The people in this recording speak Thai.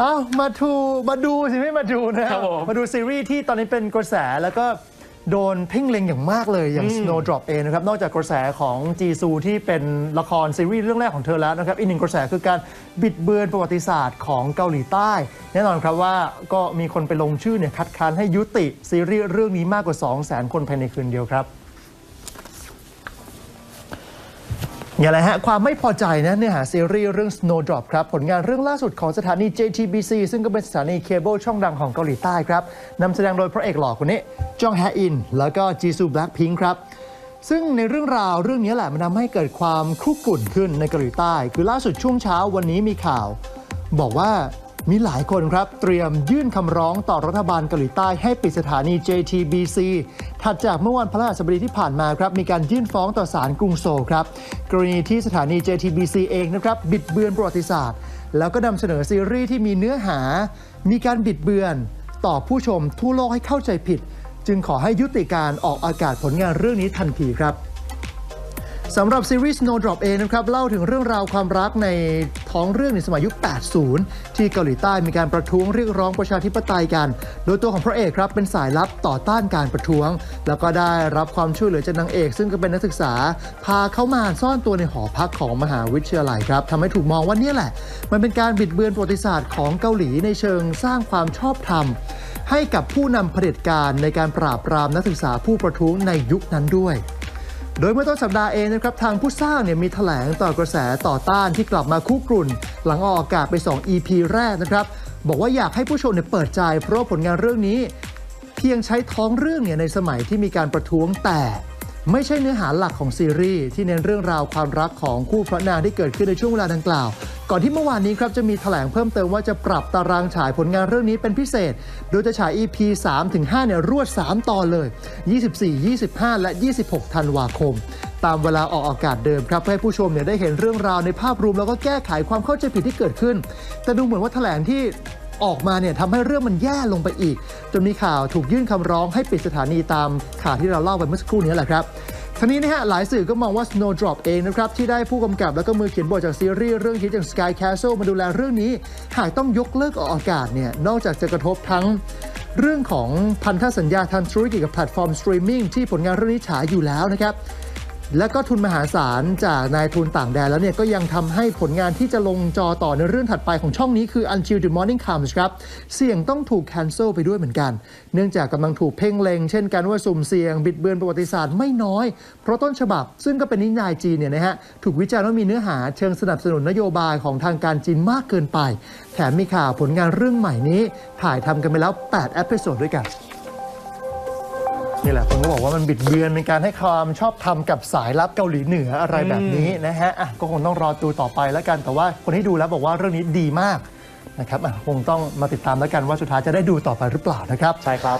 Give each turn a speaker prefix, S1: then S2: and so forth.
S1: อ้าวมาดูมาดูสิไม่มาดูนะครับ
S2: ผม
S1: มาดูซีรีส์ที่ตอนนี้เป็นกระแสแล้วก็โดนเพ่งเล็งอย่างมากเลยอย่าง Snowdrop เองนะครับ นอกจากกระแสของจีซูที่เป็นละครซีรีส์เรื่องแรกของเธอแล้วนะครับ อีกหนึ่งกระแสคือการบิดเบือนประวัติศาสตร์ของเกาหลีใต้ แน่นอนครับว่าก็มีคนไปลงชื่อเนี่ยคัดค้านให้ยุติซีรีส์เรื่องนี้มากกว่า 2 0 0 0 0 0 คนภายในคืนเดียวครับ อย่างไรฮะ ความไม่พอใจนะเนื้อหาซีรีส์เรื่อง Snowdrop ครับ ผลงานเรื่องล่าสุดของสถานี JTBC ซึ่งก็เป็นสถานีเคเบิลช่องดังของเกาหลีใต้ครับนำแสดงโดยพระเอกหล่อคนนี้จองแฮอิน แล้วก็จีซูแบล็คพิงค์ครับ ซึ่งในเรื่องราวเรื่องนี้แหละมันทำให้เกิดความคุกรุ่นขึ้นในเกาหลีใต้ คือล่าสุดช่วงเช้าวันนี้มีข่าว บอกว่า มีหลายคนครับเตรียมยื่นคำร้องต่อรัฐบาลเกาหลีใต้ให้ปิดสถานี JTBC ถัดจากเมื่อวันพฤหัสบดีที่ผ่านมาครับมีการยื่นฟ้องต่อศาลกรุงโซลครับกรณีที่สถานี JTBC เองนะครับบิดเบือนประวัติศาสตร์ แล้วก็นำเสนอซีรีส์ที่มีเนื้อหา มีการบิดเบือน ต่อผู้ชมทั่วโลกให้เข้าใจผิด จึงขอให้ยุติการออกอากาศผลงานเรื่องนี้ทันทีครับ สำหรับซีรีส์ Snowdrop เองนะครับเล่าถึงเรื่องราวความรักในท้องเรื่องในสมัยยุค 80 ที่เกาหลีใต้มีการประท้วงเรียกร้องประชาธิปไตยกัน โดยตัวของพระเอกครับเป็นสายลับต่อต้านการประท้วง แล้วก็ได้รับความช่วยเหลือจากนางเอก ซึ่งก็เป็นนักศึกษา พาเข้ามาซ่อนตัวในหอพักของมหาวิทยาลัยครับทำให้ถูกมองว่านี่แหละ มันเป็นการบิดเบือนประวัติศาสตร์ของเกาหลีในเชิงสร้างความชอบธรรมให้กับผู้นำเผด็จการในการปราบปรามนักศึกษาผู้ประท้วงในยุคนั้นด้วย โดยเมื่อต้นสัปดาห์เองนะครับทางผู้สร้างเนี่ยมีแถลงต่อกระแสต่อต้านที่กลับมาคู่กรุ่น หลังออกอากาศไป 2 EP แรกนะครับ บอกว่าอยากให้ผู้ชมเนี่ยเปิดใจ เพราะผลงานเรื่องนี้ เพียงใช้ท้องเรื่องเนี่ยในสมัยที่มีการประท้วงแต่ ไม่ใช่เนื้อหาหลักของซีรีส์ที่เน้นเรื่องราวความรักของคู่พระนางที่เกิดขึ้นในช่วงเวลาดังกล่าว ก่อนที่เมื่อวานนี้ครับจะมีแถลงเพิ่มเติมว่าจะปรับตารางฉายผลงานเรื่องนี้เป็นพิเศษ โดยจะฉาย EP 3-5เนี่ยรวด 3 ตอนเลย 24 25 และ 26 ธันวาคม ตามเวลาออกอากาศเดิมครับเพื่อให้ผู้ชมเนี่ยได้เห็นเรื่องราวในภาพรวมแล้วก็แก้ไขความเข้าใจผิดที่เกิดขึ้น แต่ดูเหมือนว่าแถลงที่ ออกมาเนี่ยทำให้เรื่องมันแย่ลงไปอีก จนมีข่าวถูกยื่นคำร้องให้ปิดสถานีตามข่าวที่เราเล่าไปเมื่อสักครู่นี้แหละครับทั้งนี้นะฮะหลายสื่อก็มองว่า Snowdrop เองนะครับ ที่ได้ผู้กำกับแล้วก็มือเขียนบทจากซีรีส์เรื่องฮิตอย่าง Sky Castle มาดูแลเรื่องนี้ หากต้องยกเลิกออกอากาศเนี่ยนอกจากจะกระทบทั้งเรื่องของพันธสัญญาทางธุรกิจกับแพลตฟอร์มสตรีมมิ่งที่ผลงานเรื่องนี้ฉายอยู่แล้วนะครับ และก็ทุนมหาศาลจากนายทุนต่างแดนแล้วเนี่ยก็ยังทำให้ผลงานที่จะลงจอต่อในเรื่องถัดไปของช่องนี้คือ Until the Morning Comes ครับ เสี่ยงต้องถูก cancel ไปด้วยเหมือนกัน เนื่องจากกำลังถูกเพ่งเล็งเช่นกันว่าสุ่มเสี่ยง บิดเบือนประวัติศาสตร์ไม่น้อย เพราะต้นฉบับ ซึ่งก็เป็นนิยายจีนเนี่ยนะฮะถูกวิจารณ์ว่ามีเนื้อหาเชิงสนับสนุนนโยบายของทางการจีนมากเกินไป แถมมีข่าวผลงานเรื่องใหม่นี้ ถ่ายทำกันไปแล้ว8เอพิโซดด้วยกัน นี่แหละคนก็บอกว่ามันบิดเบือนเป็นการให้ความชอบธรรมกับสายลับเกาหลีเหนืออะไรแบบนี้นะฮะอะก็คงต้องรอดูต่อไปแล้วกัน แต่ว่าคนที่ดูแล้วบอกว่าเรื่องนี้ดีมากนะครับอะคงต้องมาติดตามแล้วกันว่าสุดท้ายจะได้ดูต่อไปหรือเปล่านะครับ
S2: ใช่ครับ